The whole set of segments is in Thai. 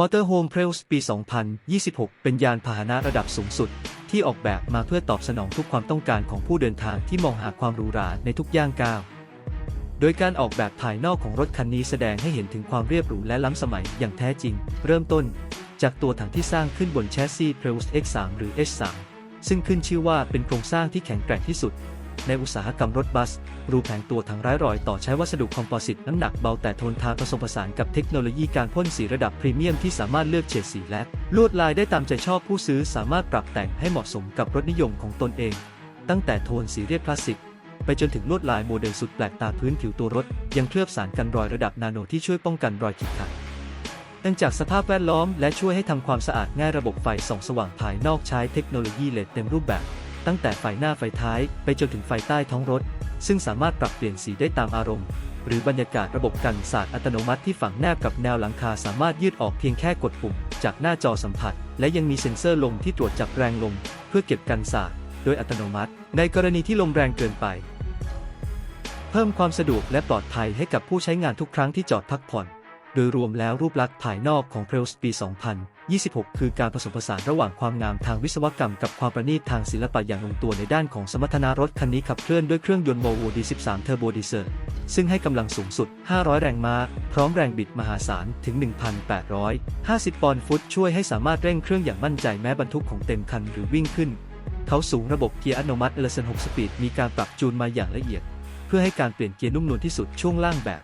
Motorhome p r e l s ปี 2026 เป็นยานพาหนะระดับสูงสุด ที่ออกแบบมาเพื่อตอบสนองทุกความต้องการของผู้เดินทางที่มองหาความหรูหราในทุกย่างก้าว โดยการออกแบบภายนอกของรถคันนี้แสดงให้เห็นถึงความเรียบหรูและล้ำสมัยอย่างแท้จริง เริ่มต้น จากตัวถังที่สร้างขึ้นบนแชสซี p r e l s X3 หรือ H3 ซึ่งขึ้นชื่อว่าเป็นโครงสร้างที่แข็งแกร่งที่สุด ในอุตสาหกรรมรถบัส รูแผงตัวถังร้ายรอยต่อใช้วัสดุคอมโพสิตน้ำหนักเบาแต่ทนทานผสมผสานกับเทคโนโลยีการพ่นสีระดับพรีเมียมที่สามารถเลือกเฉดสีและลวดลายได้ตามใจชอบผู้ซื้อสามารถปรับแต่งให้เหมาะสมกับรถนิยมของตนเอง ตั้งแต่โทนสีเรียบคลาสสิกไปจนถึงลวดลายโมเดลสุดแปลกตาพื้นผิวตัวรถ ยังเคลือบสารกันรอยระดับนาโนที่ช่วยป้องกันรอยขีดข่เนื่องจากสภาพแวดล้อมและช่วยให้ทำความสะอาดง่ายระบบไฟส่องสว่างภายนอกใช้เทคโนโลยีเลดเต็มรูปแบบ ตั้งแต่ไฟหน้าไฟท้ายไปจนถึงไฟใต้ท้องรถ ซึ่งสามารถปรับเปลี่ยนสีได้ตามอารมณ์ หรือบรรยากาศระบบกันศาสตร์อัตโนมัติที่ฝังแนบกับแนวหลังคาสามารถยืดออกเพียงแค่กดปุ่ม จากหน้าจอสัมผัส และยังมีเซ็นเซอร์ลมที่ตรวจจับแรงลม เพื่อเก็บกันศาสตร์โดยอัตโนมัติ ในกรณีที่ลมแรงเกินไป เพิ่มความสะดวกและปลอดภัยให้กับผู้ใช้งานทุกครั้งที่จอดพักผ่อน โดยรวมแล้วรูปลักษณ์ภายนอกของ p r e l s ปี 2000 26 คือการผสมผสานระหว่างความงามทางวิศวกรรมกับความประณีตทางศิลปะอย่างลงตัวในด้านของสมรรถนะรถคันนี้ขับเคลื่อนด้วยเครื่องยนต์ Volvo D13 Turbo Diesel ซึ่งให้กำลังสูงสุด 500 แรงม้า พร้อมแรงบิดมหาศาลถึง 1,850 ปอนด์ฟุต ช่วยให้สามารถเร่งเครื่องอย่างมั่นใจแม้บรรทุกของเต็มคันหรือวิ่งขึ้น เขาสูงระบบเกียร์อัตโนมัติ e l e c t r o n 6 Speed มีการปรับจูนมาอย่างละเอียด เพื่อให้การเปลี่ยนเกียร์นุ่มนวลที่สุดช่วงล่างแบบ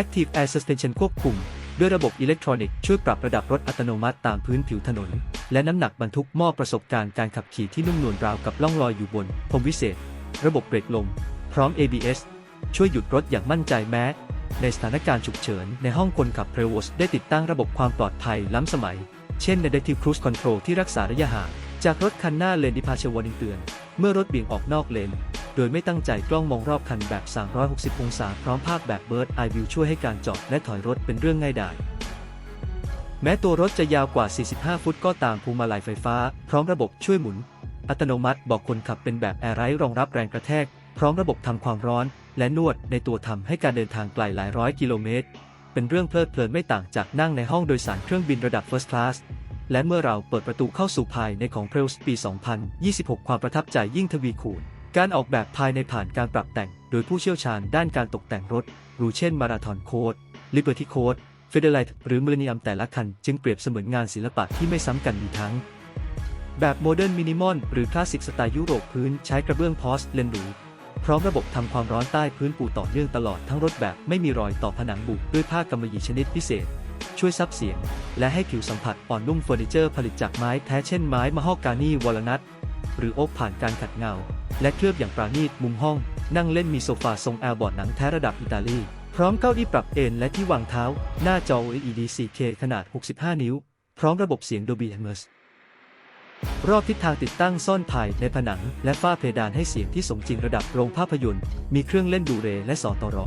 Active Air Suspension ควบคุม ด้วยระบบอิเล็กทรอนิกส์ช่วยปรับระดับรถอัตโนมัติตามพื้นผิวถนน และน้ำหนักบรรทุกมอบประสบการณ์การขับขี่ที่นุ่มนวลราวกับล่องลอยอยู่บนพรมวิเศษ ระบบเบรกลม พร้อม ABS ช่วยหยุดรถอย่างมั่นใจแม้ ในสถานการณ์ฉุกเฉิน ในห้องคนขับ p r e v o s ได้ติดตั้งระบบความปลอดภัยล้ำสมัย เช่น Adaptive Cruise Control ที่รักษาระยะห่างจากรถคันหน้าเลน Departure Warning เตือน เมื่อรถเบี่ยงออกนอกเลน โดยไม่ตั้งใจกล้องมองรอบคันแบบ 360 องศาพร้อมภาพแบบ Bird Eye View ช่วยให้การจอดและถอยรถเป็นเรื่องง่ายดาย แม้ตัวรถจะยาวกว่า 45 ฟุตก็ตามพวงมาลัยไฟฟ้า พร้อมระบบช่วยหมุน อัตโนมัติบอกคนขับเป็นแบบแอร์ไรรองรับแรงกระแทก พร้อมระบบทำความร้อน และนวดในตัวทำให้การเดินทางไกลหลายร้อยกิโลเมตร เป็นเรื่องเพลิดเพลินไม่ต่างจากนั่งในห้องโดยสารเครื่องบินระดับ First Class และเมื่อเราเปิดประตูเข้าสู่ภายในของ p r e l s ปี 2026 ความประทับใจยิ่งทวีคูณ การออกแบบภายในผ่านการปรับแต่ง โดยผู้เชี่ยวชาญด้านการตกแต่งรถ รูเช่นมาราธอนโค้ด Liberty Code f e d e r i t e หรือ Millennium แต่ละคัน จึงเปรียบเสมือนงานศิลปะที่ไม่ซ้ำกันมีทั้ง แบบโมเดิร์นมินิมอลหรือคลาสสิกสไตล์ยุโรปพื้นใช้กระเบื้องพอสเลนหรูพร้อมระบบทำความร้อนใต้พื้นปูต่อเนื่องตลอดทั้งรถแบบไม่มีรอยต่อผนังบุด้วยผ้ากำมะหยี่ชนิดพิเศษ ช่วยซับเสียง และให้ผิวสัมผัสอ่อนนุ่มเฟอร์นิเจอร์ผลิตจากไม้แท้เช่นไม้มะฮอกกานีวอลนัทหรือโอ๊กผ่านการขัดเงา และเคลือบอย่างปราณีตมุมห้อง นั่งเล่นมีโซฟาทรงแอลบอร์ดหนังแท้ระดับอิตาลี พร้อมเก้าอี้ปรับเอนและที่วางเท้า หน้าจอ LED 4K ขนาด 65 นิ้ว พร้อมระบบเสียง Dolby Atmos รอบทิศทางติดตั้งซ่อนภายในผนัง และฝ้าเพดานให้เสียงที่สมจริงระดับโรงภาพยนตร์ มีเครื่องเล่นดูเรและสอตอรอ